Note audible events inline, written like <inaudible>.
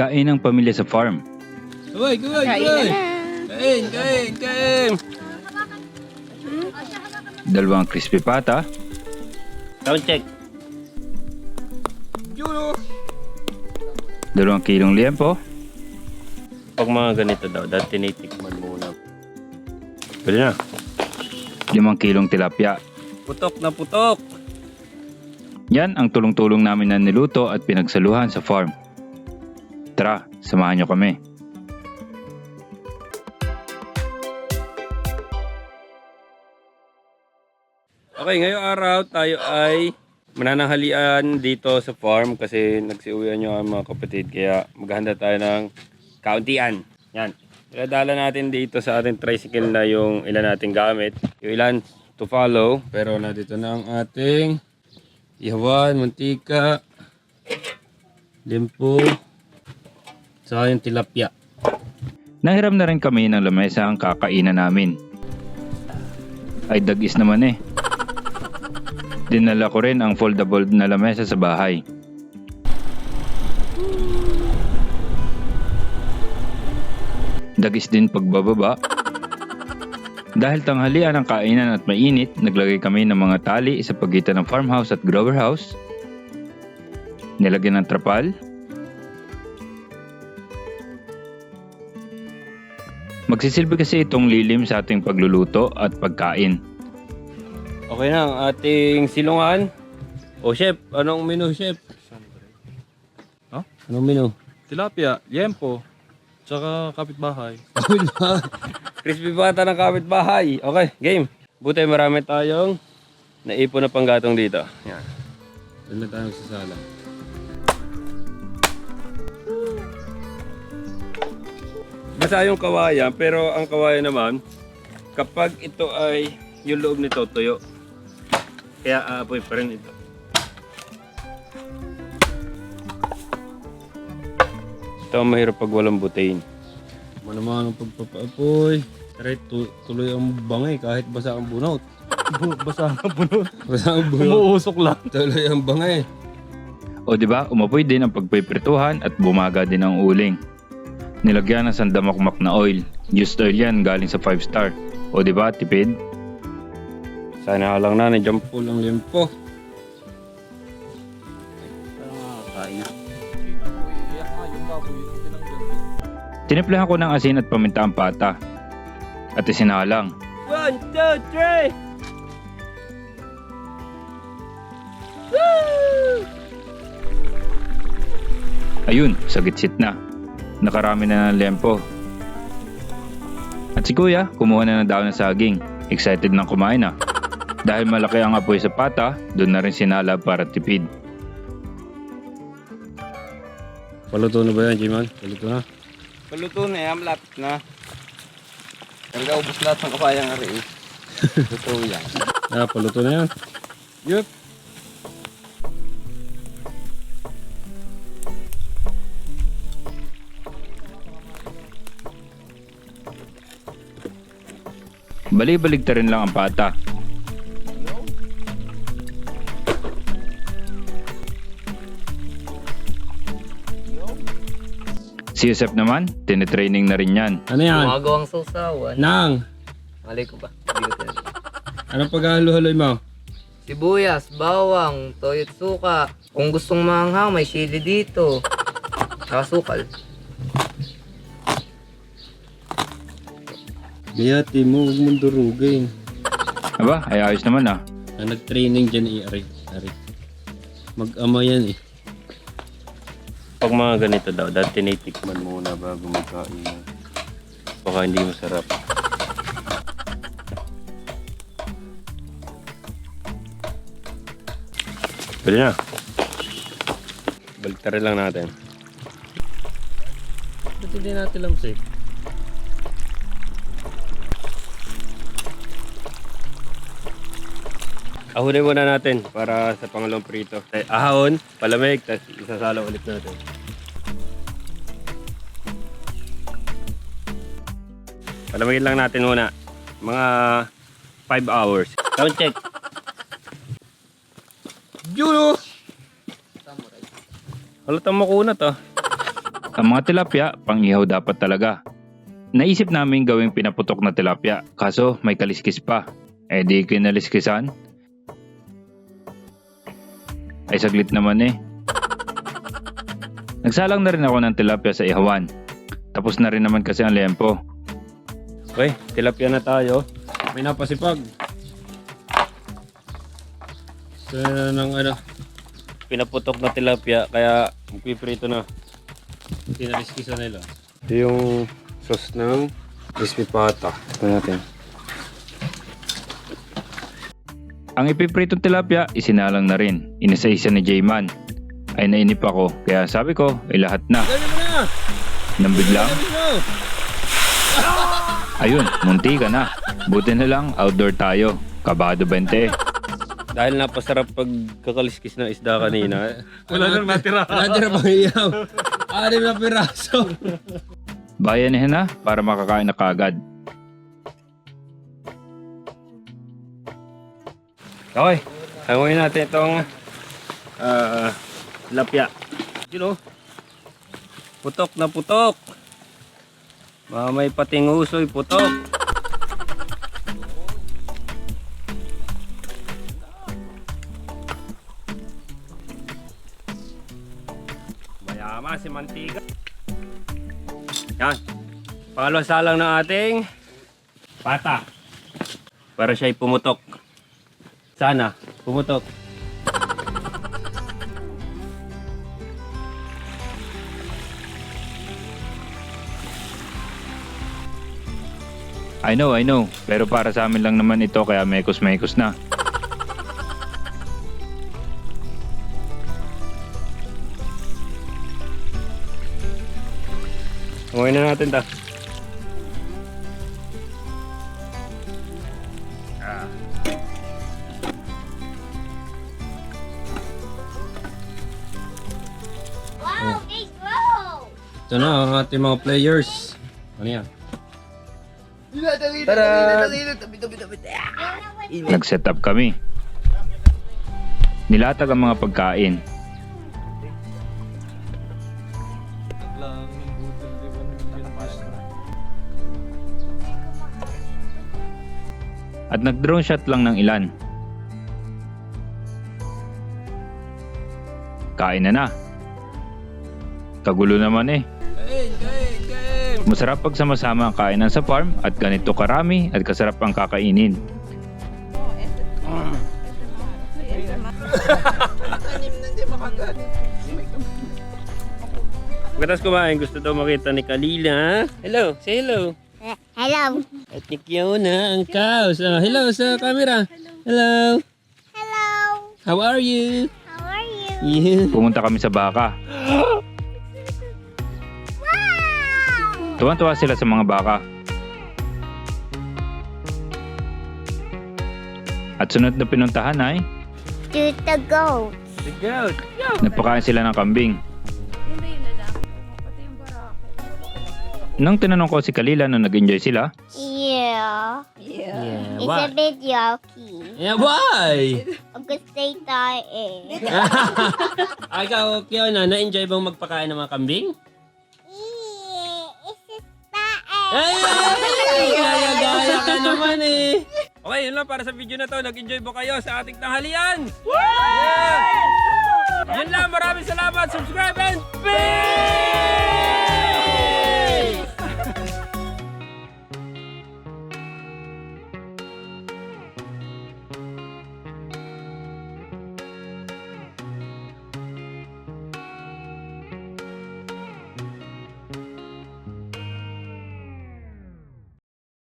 Kain ng pamilya sa farm. Kaway, kaway, kaway. Kain, kain, kain. Dalawang crispy pata. Sound check. Julo. Dalawang kilong liempo. Pag mga ganito daw, dati tinitikman muna. Pwede na. Limang kilong tilapia. Putok na putok. Yan ang tulong-tulong namin na niluto at pinagsaluhan sa farm. Tara, samahan nyo kami. Okay, ngayong araw tayo ay manananghalian dito sa farm kasi nagsiuwian yung mga kapatid kaya maghanda tayo ng kauntian. Yan. Iladala natin dito sa ating tricycle na yung ilan nating gamit. Yung ilan to follow. Pero nandito na ang ating ihawan, mantika, limpo, sa yung tilapia. Nahiram na rin kami ng lamesa ang kakainan namin. Ay dagis naman eh. Dinala ko rin ang foldable na lamesa sa bahay. Dagis din pagbababa. Dahil tanghalian ang kainan at mainit, naglagay kami ng mga tali sa pagitan ng farmhouse at grower house. Nilagyan ng trapal. Magsisilbi kasi itong lilim sa ating pagluluto at pagkain. Okay na ang ating silungan. O chef, anong menu chef? Ha? Anong menu? Tilapia, liempo, tsaka kapitbahay. <laughs> Crispy bata ng kapitbahay. Okay, game. Buti marami tayong naipon na panggatong dito. Yan. Doon na tayo magsasala. Basta yung kawayan, pero ang kawayan naman, kapag ito ay yung loob nito tuyo, kaya aapoy pa rin ito. Ito ang mahirap pag walang butane. Ano naman ang pagpapaapoy. Tara, tu- tuloy ang bangay kahit basa ang bunot. Basa na bunot. <laughs> Basa ang bunot. Umuusok lang. Tuloy ang bangay. O di ba, umapoy din ang pagpiprituhan at bumaga din ang uling. Nilagyan ng sandamakmak na oil. Used oil yan galing sa 5 star. O di ba, tipid? Sana lang na, nandiyan po lang limpo. Tinimplahan ko ng asin at paminta ang pata. At isinalang. One, two, three! Ayun, sa gitsit na. Nakarami na ng lempo. At si kuya, kumuha na ng daon ng saging. Excited nang kumain na. Dahil malaki ang apoy sa pata, doon na rin sinala para tipid. Paluto na ba yan, Jiman? Paluto na. Paluto na yan, malapit na. Talaga ubos lahat ng kapayang ari. <laughs> Totoo yan. Ah, paluto na yan. Yup. Bali-balig rin lang ang pata. Si Yosef naman, tinitraining na rin yan. Ano yan? Gumagawang sausawan. Nang! Malay ko ba? Anong paghahalo-haloy mo? Sibuyas, bawang, toyo at suka. Kung gustong maanghang, may chili dito. Saka sukal. Biyati mo, huwag mong durugin. Aba, ay ayos naman ah. Ah, nag-training dyan eh, Ari. Ari. Mag-ama yan eh. Pag mga ganito daw, dati tinitikman muna bago magkain. Baka hindi masarap. Pwede na. Baliktarin lang natin. Ba't hindi natin lamsik? Ahulin muna natin para sa pangalawang prito. Ahon, palamig, tapos isasalaw ulit natin. Palamigin lang natin muna. Mga 5 hours. Sound check. Julo! Halatang makunat ah. Ang mga tilapia, pang-ihaw dapat talaga. Naisip namin gawing pinaputok na tilapia, kaso may kaliskis pa. Eh di kinaliskisan. Ay saglit naman eh. Nagsalang na rin ako ng tilapia sa ihawan. Tapos na rin naman kasi ang lempo. Okay, tilapia na tayo. May napasipag. So, ng ano, pinaputok na tilapia, kaya magpiprito na. Tinaliskisa nila. Ito yung sauce ng crispy pata. Ito natin. Ang ipipritong tilapia, isinalang na rin. Inisa-isa ni J-Man. Ay nainip ako, kaya sabi ko, ay lahat na. Nang biglang, <laughs> ayun, munti ka na. Buti na lang, outdoor tayo. Kabado 20. Dahil napasarap pag kakaliskis ng isda kanina. <laughs> Wala nang natira. Natira pang iyaw. Anim na piraso. Bayanihin na para makakain na kagad. Okay, hanguin natin itong ah, lapya. You know, putok na putok. Mga may pating usoy, putok. Mayama si Mantiga. Yan. Pangalawang salang ng ating pata. Para siya'y pumutok. Sana, pumutok. I know, I know. Pero para sa amin lang naman ito kaya mekos-mekos na. Umuwi na natin ta. Ito na ang ating mga players. Ano yan? Nag-set up kami. Nilatag ang mga pagkain. At nag-drone shot lang ng ilan. Kain na na. Kagulo naman eh. Masarap pag sama-sama ang kainan sa farm at ganito karami at kasarap ang kakainin. Pagkatapos kumain, gusto daw makita ni Kalila. Hello, say hello. Hello. At ni Kiona, ang cows. Ah, hello sa camera. Hello. Hello. How are you? How are you? Yeah. Pumunta kami sa baka. <gasps> Tuwan-tuwa sila sa mga baka. At sunod na pinuntahan ay To the goat. The goat. nagpakain sila ng kambing. Nang tinanong ko si Kalila nung nag-enjoy sila, Yeah. Yeah, It's a why? bit yucky. Yeah, why? Gusto tayo eh. Ikaw, Kiona, na-enjoy bang magpakain ng mga kambing? Ay! Gaya-gaya ka naman eh! Okay, yun lang para sa video na to. Nag-enjoy ba kayo sa ating tanghalian? Yeah! Yun lang, maraming salamat. Subscribe and peace!